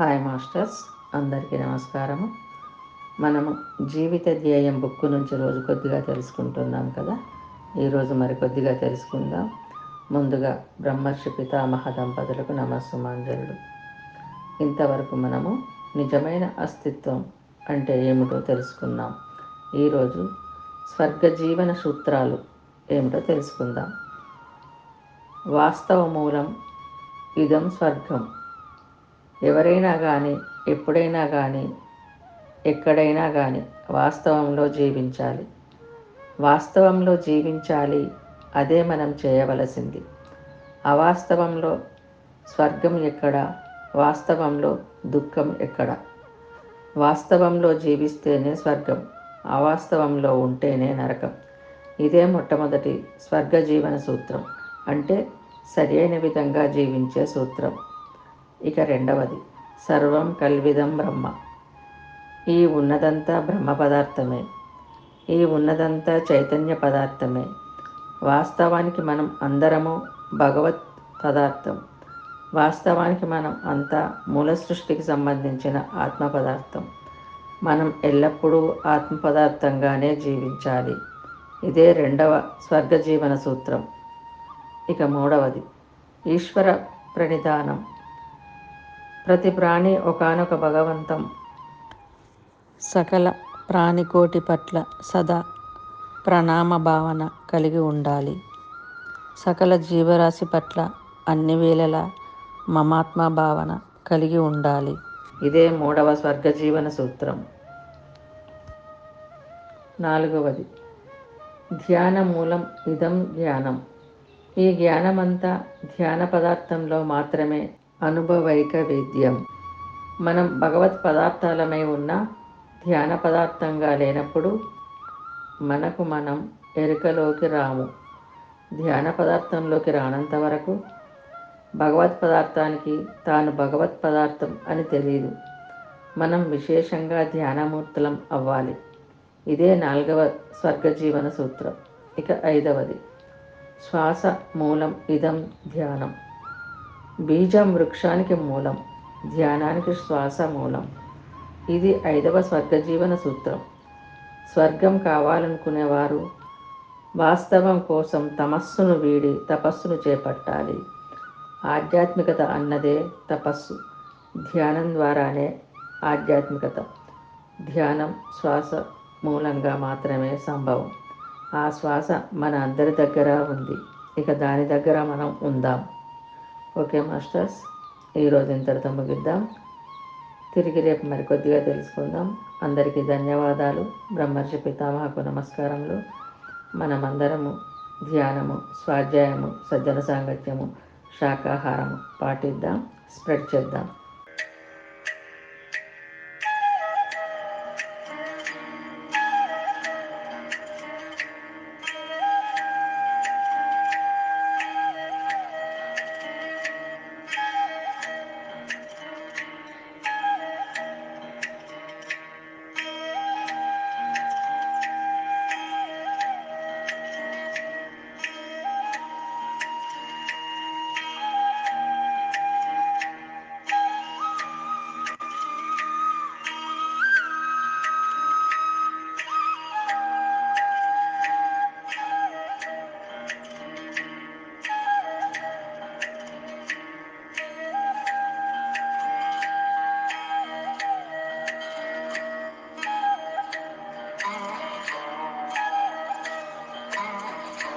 Hi masters అందరికీ నమస్కారము. మనము జీవిత ధ్యేయం బుక్ నుంచి రోజు కొద్దిగా తెలుసుకుంటున్నాం కదా. ఈరోజు మరి కొద్దిగా తెలుసుకుందాం. ముందుగా బ్రహ్మర్షి పితామహ దంపతులకు నమస్సుమాంజలుడు ఇంతవరకు మనము నిజమైన అస్తిత్వం అంటే ఏమిటో తెలుసుకున్నాం ఈరోజు స్వర్గ జీవన సూత్రాలు ఏమిటో తెలుసుకుందాం. వాస్తవ మూలం ఇదం స్వర్గం. ఎవరైనా కానీ ఎప్పుడైనా కానీ ఎక్కడైనా కానీ వాస్తవంలో జీవించాలి. వాస్తవంలో జీవించాలి అదే మనం చేయవలసింది. అవాస్తవంలో స్వర్గం ఎక్కడ? వాస్తవంలో దుఃఖం ఎక్కడ? వాస్తవంలో జీవిస్తేనే స్వర్గం అవాస్తవంలో ఉంటేనే నరకం. ఇదే మొట్టమొదటి స్వర్గ జీవన సూత్రం. అంటే సరైన విధంగా జీవించే సూత్రం. ఇక రెండవది సర్వం కల్విదం బ్రహ్మ. ఈ ఉన్నదంతా బ్రహ్మ పదార్థమే. ఈ ఉన్నదంతా చైతన్య పదార్థమే. వాస్తవానికి మనం అందరము భగవత్ పదార్థం. వాస్తవానికి మనం అంతా మూల సృష్టికి సంబంధించిన ఆత్మ పదార్థం. మనం ఎల్లప్పుడూ ఆత్మ పదార్థంగానే జీవించాలి. ఇదే రెండవ స్వర్గజీవన సూత్రం. ఇక మూడవది ఈశ్వర ప్రణిధానం. ప్రతి ప్రాణి ఒకనొక భగవంతం. సకల ప్రాణికోటి పట్ల సదా ప్రణామ భావన కలిగి ఉండాలి. సకల జీవరాశి పట్ల అన్ని వేళలా మమాత్మ భావన కలిగి ఉండాలి. ఇదే మూడవ స్వర్గ జీవన సూత్రం. నాలుగవది. ధ్యాన మూలం ఇదం ధ్యానం ఈ జ్ఞానమంతా ధ్యాన పదార్థంలో మాత్రమే అనుభవైక వేద్యం మనం భగవత్ పదార్థాలమై ఉన్న ధ్యాన పదార్థంగా లేనప్పుడు మనకు మనం ఎరుకలోకి రాము. ధ్యాన పదార్థంలోకి రానంత వరకు భగవత్ పదార్థానికి తాను భగవత్ పదార్థం అని తెలియదు మనం విశేషంగా ధ్యానమూర్తులం అవ్వాలి. ఇదే నాలుగవ స్వర్గజీవన సూత్రం. ఇక ఐదవది. శ్వాస మూలం ఇదం ధ్యానం. బీజం వృక్షానికి మూలం ధ్యానానికి శ్వాస మూలం. ఇది ఐదవ స్వర్గజీవన సూత్రం. స్వర్గం కావాలనుకునేవారు వాస్తవం కోసం తమస్సును వీడి తపస్సును చేపట్టాలి. ఆధ్యాత్మికత అన్నదే తపస్సు. ధ్యానం ద్వారానే ఆధ్యాత్మికత. ధ్యానం శ్వాస మూలంగా మాత్రమే సంభవం. ఆ శ్వాస మన అందరి దగ్గర ఉంది. ఇక దాని దగ్గర మనం ఉందాం. Okay masters. ఈరోజు ఇంతటితో ముగిద్దాం. తిరిగి రేపు మరికొద్దిగా తెలుసుకుందాం. అందరికీ ధన్యవాదాలు. బ్రహ్మర్షి పితామహకు నమస్కారములు. మనమందరము ధ్యానము స్వాధ్యాయము సజ్జన సాంగత్యము శాకాహారము పాటిద్దాం. స్ప్రెడ్ చేద్దాం.